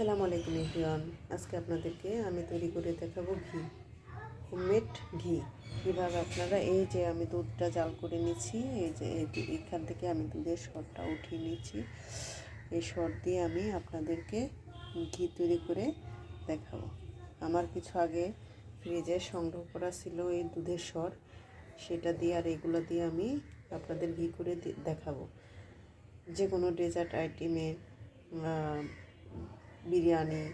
আসসালামু আলাইকুম এভরিওয়ান। আজকে আপনাদেরকে আমি তৈরি করে দেখাবো ঘি, হোমমেড ঘি। কীভাবে আপনারা এই যে আমি দুধটা জাল করে নিচ্ছি, এই যে এখান থেকে আমি দুধের সরটা উঠিয়ে নিচ্ছি। এই সর দিয়ে আমি আপনাদেরকে ঘি তৈরি করে দেখাবো। আমার কিছু আগে ফ্রিজে সংগ্রহ করা ছিল এই দুধের সর সেটা দিয়ে আর এগুলো দিয়ে আমি আপনাদের ঘি করে দেখাবো। যে কোনো ডেজার্ট আইটেমে বিরিয়ানি,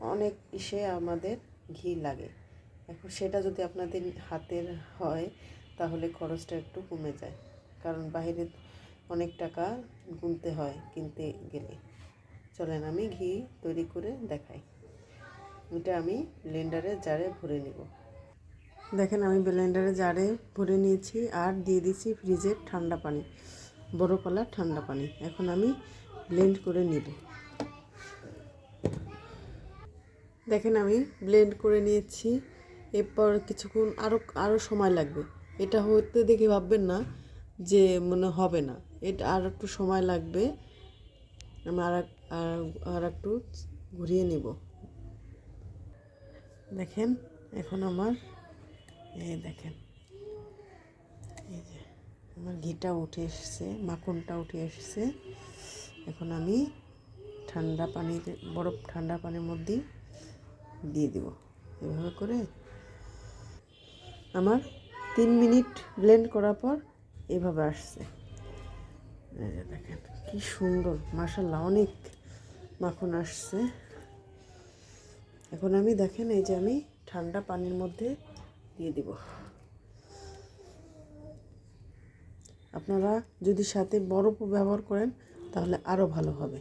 অনেক ইসে আমাদের ঘি লাগে। এখন সেটা যদি আপনাদের হাতের হয়, তাহলে খরচটা একটু কমে যায়। কারণ বাইরে অনেক টাকা গুনতে হয় কিনতে গেলে। চলেন আমি ঘি তৈরি করে দেখাই। এটা আমি ব্লেন্ডারে জারে ভরে নিব। দেখেন আমি ব্লেন্ডারে জারে ভরে নিয়েছি আর দিয়ে দিচ্ছি ফ্রিজের ঠান্ডা পানি, বড় কলার ঠান্ডা পানি। এখন আমি ব্লেন্ড করে নিব। দেখেন আমি ব্লেন্ড করে নিয়েছি। এরপর কিছুক্ষণ আরও আরও সময় লাগবে। এটা হতে দেখে ভাববেন না যে মনে হবে না। এটা, আর একটু সময় লাগবে। আমি আর আর- একটু ঘুরিয়ে নিব। দেখেন, এখন আমার, এই দেখেন। এই যে, আমার ঘিটা উঠে এসেছে, মাখনটা উঠে এসেছে। এখন আমি ঠান্ডা পানিতে, বরফ ঠান্ডা পানির মধ্যে দিয়ে দিব। এভাবে করে আমার তিন মিনিট ব্লেন্ড করার পর এভাবে আসছে। দেখেন, কি সুন্দর মাসাল্লাহ অনেক মাখন আসছে। এখন আমি দেখেন, এই যে আমি ঠান্ডা পানির মধ্যে দিয়ে দিব। আপনারা যদি সাথে বরফও ব্যবহার করেন, তাহলে আরও ভালো হবে।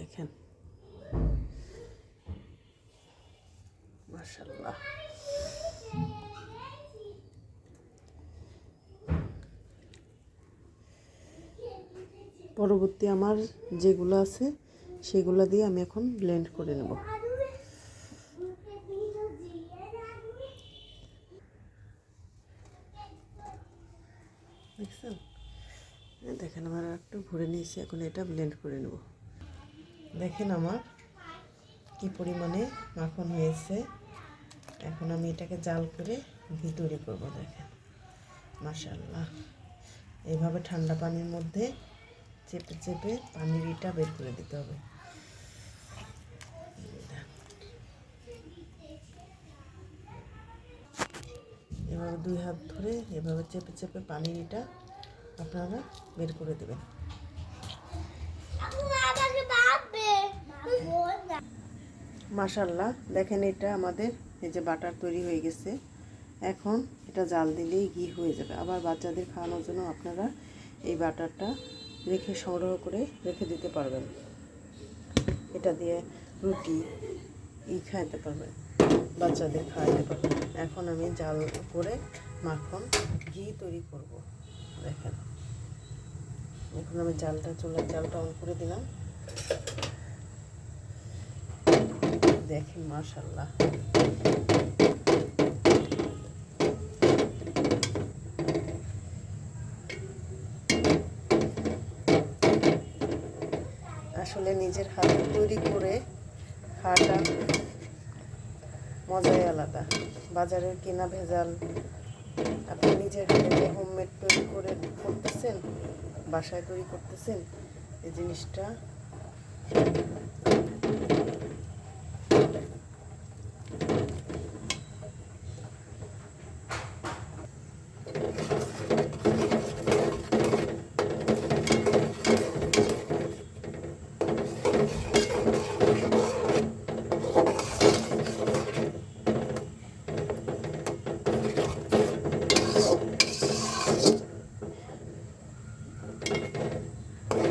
দেখেন মাশাল্লাহ পরবর্তী আমার যেগুলো আছে, সেগুলো দিয়ে আমি এখন ব্লেন্ড করে নেব। দেখেন, আমার একটু ভরে নিয়েছি, এখন এটা ব্লেন্ড করে নেব। দেখেন আমার কি পরিমাণে মাখন হয়েছে। এখন আমি এটাকে জাল করে ঘি তৈরি করব দেখেন। মাশাল্লাহ এইভাবে ঠান্ডা পানির মধ্যে চেপে চেপে পানির ইটা বের করে দিতে হবে। এভাবে দুই হাত ধরে এভাবে চেপে চেপে পানির ইটা আপনারা বের করে দেবেন। মাশাল্লাহ দেখেন এটা আমাদের এই যে বাটার তৈরি হয়ে গেছে। এখন এটা জাল দিলেই ঘি হয়ে যাবে। আবার বাচ্চাদের খাওয়ানোর জন্য আপনারা এই বাটারটা রেখে সংগ্রহ করে রেখে দিতে পারবেন। এটা দিয়ে রুটি ই খাইতে পারবেন, বাচ্চাদের খাওয়াতে পারবেন। এখন আমি জাল করে মাখন ঘি তৈরি করব। দেখেন। এখন আমি জালটা চুলার জালটা অন করে দিলাম। দেখেন মাশাল্লাহ আসলে নিজের হাতে তৈরি করে খাওয়াটা মজাই আলাদা। বাজারের কেনা ভেজাল, আপনি নিজের হাতে হোমমেড তৈরি করে করতেছেন, বাসায় তৈরি করতেছেন, এই জিনিসটা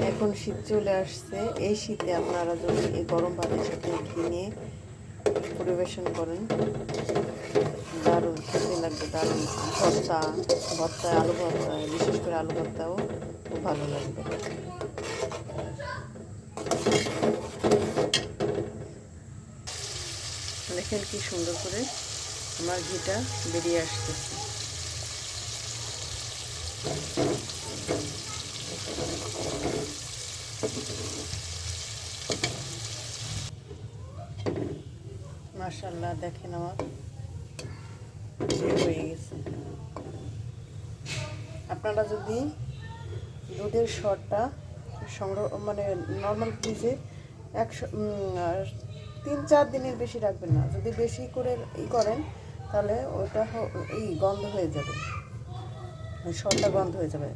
এখন শীত চলে আসছে। এই শীতে আপনারা যদি এই গরম ভাতের সাথে নিয়ে পরিবেশন করেন, দারুণ, খেতে লাগবে দারুণ। ভর্তা ভর্তায় আলু ভর্তা, বিশেষ করে আলু ভর্তাও খুব ভালো লাগবে। দেখেন কি সুন্দর করে আমার ঘিটা বেরিয়ে আসতেছে। মাশাল্লাহ দেখেন আমার। হয়ে গেছে। আপনারা যদি দুধের সরটা সংগ্রহ মানে নর্মাল ফ্রিজে একশো তিন চার দিনের বেশি রাখবেন না। যদি বেশি করে ই করেন, তাহলে ওটা এই গন্ধ হয়ে যাবে। সরটা গন্ধ হয়ে যাবে।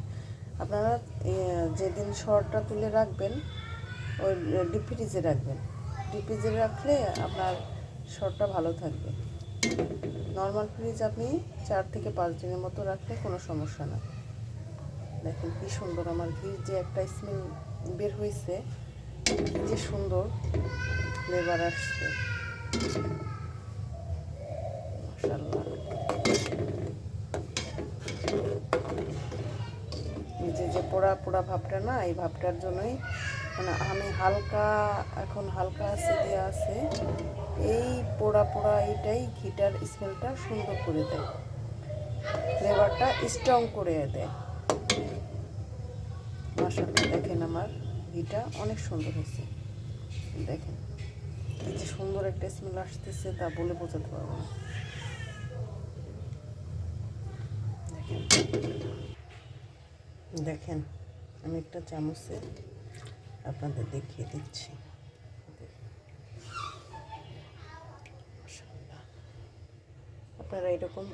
আপনারা যেদিন শরটা তুলে রাখবেন, ওই ডিপ ফ্রিজে রাখবেন। ডিপ ফ্রিজে রাখলে আপনার শরটা ভালো থাকবে। নর্মাল ফ্রিজ আপনি চার থেকে পাঁচ দিনের মতো রাখলে কোনো সমস্যা না। দেখেন কি সুন্দর আমার ঘির যে একটা স্মেল বের হয়েছে যে সুন্দর ফ্লেভার আসছে। মাশাআল্লাহ। যে যে পোড়া পোড়া ভাবটা না, এই ভাবটার জন্যই মানে আমি হালকা, এখন হালকা আছে দেওয়া আছে। এই পোড়া পোড়া এইটাই ঘিটার স্মেলটা সুন্দর করে দেয়। ফ্লেভারটা স্ট্রং করে দেয়। মশাটা দেখেন আমার ঘিটা অনেক সুন্দর হয়েছে। দেখেন, এই যে সুন্দর একটা স্মেল আসতেছে তা বলে বোঝাতে পারব না। দেখেন। দেখেন, আমি একটা চামচে আপনাদের দেখিয়ে দিচ্ছি। আপনারা এরকম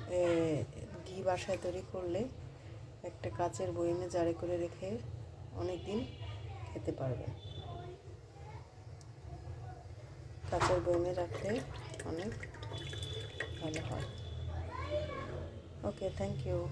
ঘি বাসায় তৈরি করলে একটা কাচের বইমে জারে করে রেখে অনেক দিন খেতে পারবেন। কাচের বইমে রাখলে অনেক ভালো হয়। Okay, thank you.